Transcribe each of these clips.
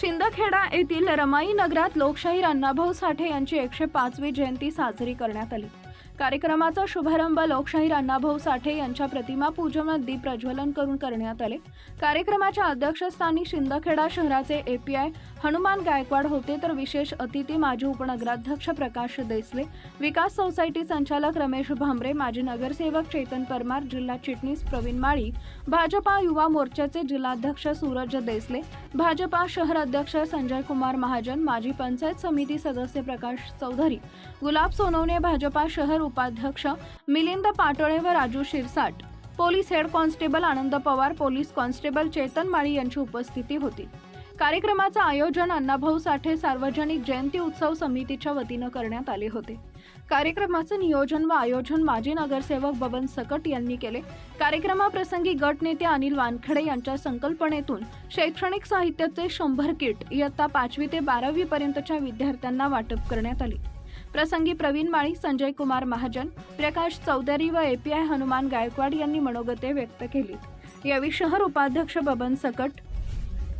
शिंदखेडा येथील रमाई नगरात लोकशाहीर अण्णाभाऊ साठे यांची एकशे पाचवी जयंती साजरी करण्यात आली. कार्यक्रमाचा शुभारंभ लोकशाहीर अण्णाभाऊ साठे यांच्या प्रतिमा पूजन दीप प्रज्वलन करून करण्यात आले. कार्यक्रमाच्या अध्यक्षस्थानी शिंदखेडा शहराचे एपीआय हनुमान गायकवाड होते तर विशेष अतिथी माजी उपनगराध्यक्ष प्रकाश देसले विकास सोसायटी संचालक रमेश भांबरे माजी नगरसेवक चेतन परमार जिल्हा चिटणीस प्रवीण माळी भाजपा युवा मोर्चाचे जिल्हाध्यक्ष सूरज देसले भाजपा शहर अध्यक्ष संजय कुमार महाजन माजी पंचायत समिती सदस्य प्रकाश चौधरी गुलाब सोनवणे भाजपा शहर उपाध्यक्ष मिलिंद पाटोळे व Raju Shirsat. Police head constable Anand Pawar police constable Chetan Mali यांची उपस्थिती होती. कार्यक्रमाचं आयोजन अण्णाभाऊ साठे सार्वजनिक जयंती उत्सव समितीच्या वतीनं करण्यात आले होते. कार्यक्रमाचं नियोजन व आयोजन माजी नगरसेवक बबन सकट यांनी केले. कार्यक्रमाप्रसंगी गटनेते अनिल वानखडे यांच्या संकल्पनेतून शैक्षणिक साहित्याचे शंभर किट इयत्ता पाचवी ते बारावी पर्यंतच्या विद्यार्थ्यांना वाटप करण्यात आले. प्रसंगी प्रवीण माळी संजय कुमार महाजन प्रकाश चौधरी व एपीआय हनुमान गायकवाड यांनी मनोगते व्यक्त केली. यावेळी शहर उपाध्यक्ष बबन सकट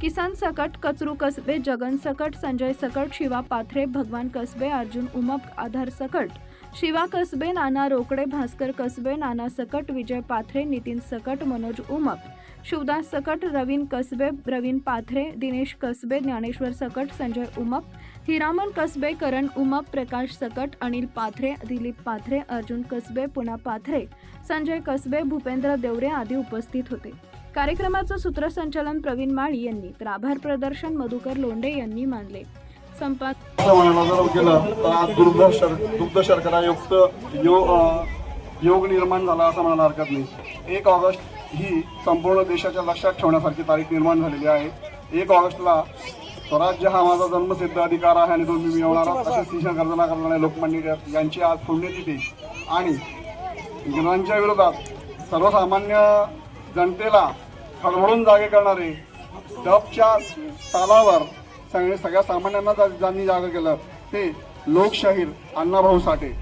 किसान सकट कचरू कसबे जगन सकट संजय सकट शिवा पाथरे भगवान कसबे अर्जुन उमप आधार सकट शिवा कसबे नाना रोकडे भास्कर कसबे नाना सकट विजय पाथरे नितीन सकट मनोज उमप शिवदास सकट रवीन कसबे रवीन पाथरे दिनेश कसबे ज्ञानेश्वर सकट संजय उमप हिरामन कसबे करण उमप प्रकाश सकट अनिल पाथरे दिलीप पाथरे अर्जुन कसबे पुना पाथरे संजय कसबे भूपेंद्र देवरे आदी उपस्थित होते. कार्यक्रमाचं सूत्रसंचालन प्रवीण माळी यांनी तर आभार प्रदर्शन मधुकर लोंढे यांनी मानले. संपात दुग्ध शर्करायुक्त योग निर्माण झाला असं म्हणायला हरकत नाही. एक ऑगस्ट ही संपूर्ण देशाच्या लक्षात ठेवण्यासारखी तारीख निर्माण झालेली आहे. एक ऑगस्टला स्वराज्य हा माझा जन्मसिद्ध अधिकार आहे आणि तो मी मिळवणार असे शिक्षण गर्जना करणारे लोकमान्य टिळक यांची आज पुण्यतिथी. आणि इंग्रजांच्या विरोधात सर्वसामान्य जनतेला खडबडून जागे करणारे डबच्या तालावर सगळे सगळ्या सामान्यांना ज्यांनी जागं केलं ते लोकशाहीर अण्णाभाऊ साठे.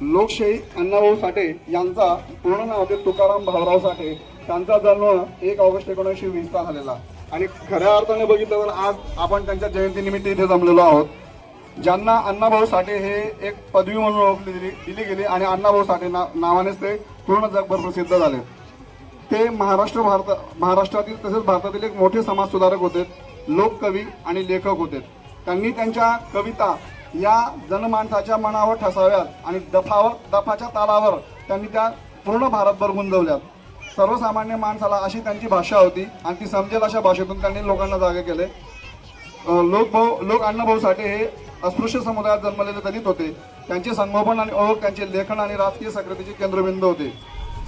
लोकशाही अण्णाभाऊ साठे यांचा पूर्ण नाव होते तुकाराम भाऊराव साठे. त्यांचा जन्म एक ऑगस्ट एकोणीसशे वीसला झालेला. आणि खऱ्या अर्थाने बघितलं तर आज आपण त्यांच्या जयंतीनिमित्त इथे जमलेलो आहोत. ज्यांना अण्णाभाऊ साठे हे एक पदवी म्हणून ओळखली दिली दिली गेली आणि अण्णाभाऊ साठे ना नावानेच ते पूर्ण जगभर प्रसिद्ध झाले. ते महाराष्ट्र भारत महाराष्ट्रातील तसेच भारतातील एक मोठे समाजसुधारक होते लोककवी आणि लेखक होते. त्यांनी त्यांच्या कविता या जनमानसाच्या मनावर ठसाव्यात आणि दफावर दफाच्या तालावर त्यांनी त्या पूर्ण भारतभर गुंजवल्यात. सर्वसामान्य माणसाला अशी त्यांची भाषा होती आणि ती समजेल अशा भाषेतून त्यांनी लोकांना जागे केले. लोकभाऊ लोक भाऊ लोक अण्णाभाऊ साठे हे अस्पृश्य समुदायात जन्मलेले दलित होते. त्यांचे संगोपन आणि ओळख त्यांचे लेखन आणि राजकीय सक्रियतेचे केंद्रबिंदू होते.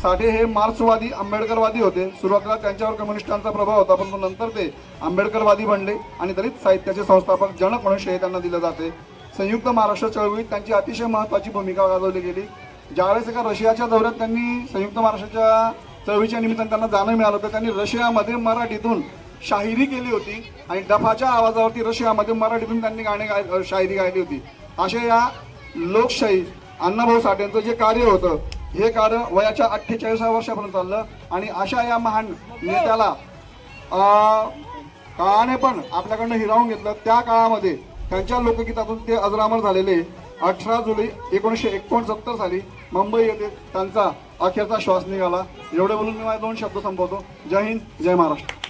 साठे हे मार्क्सवादी आंबेडकरवादी होते. सुरुवातीला त्यांच्यावर कम्युनिस्टांचा प्रभाव होता परंतु नंतर ते आंबेडकरवादी बनले आणि दलित साहित्याचे संस्थापक जनक म्हणून श्रेय त्यांना दिलं जाते. संयुक्त महाराष्ट्र चळवळीत त्यांची अतिशय महत्त्वाची भूमिका गाजवली गेली. ज्यावेळेस एका रशियाच्या दौऱ्यात त्यांनी संयुक्त महाराष्ट्राच्या चवीच्या निमित्तानं त्यांना जाणं मिळालं होतं. त्यांनी रशियामध्ये मराठीतून शाहिरी केली होती आणि डफाच्या आवाजावरती रशियामध्ये मराठीतून त्यांनी गाणे गाय शाहिरी गायली होती. अशा या लोकशाही अण्णाभाऊ साठेंचं जे कार्य होतं हे कार्य वयाच्या अठ्ठेचाळीसा वर्षापर्यंत चाललं आणि अशा या महान नेत्याला काळाने पण आपल्याकडनं हिरावून घेतलं. त्या काळामध्ये त्यांच्या लोकगीतातून ते अजरामर झालेले. अठरा जुलै एकोणीसशे एकोणसत्तर साली मुंबई येथे त्यांचा अखेरचा श्वास निघाला. एवढे बोलून मी माझे दोन शब्द संपवतो. जय हिंद जय महाराष्ट्र.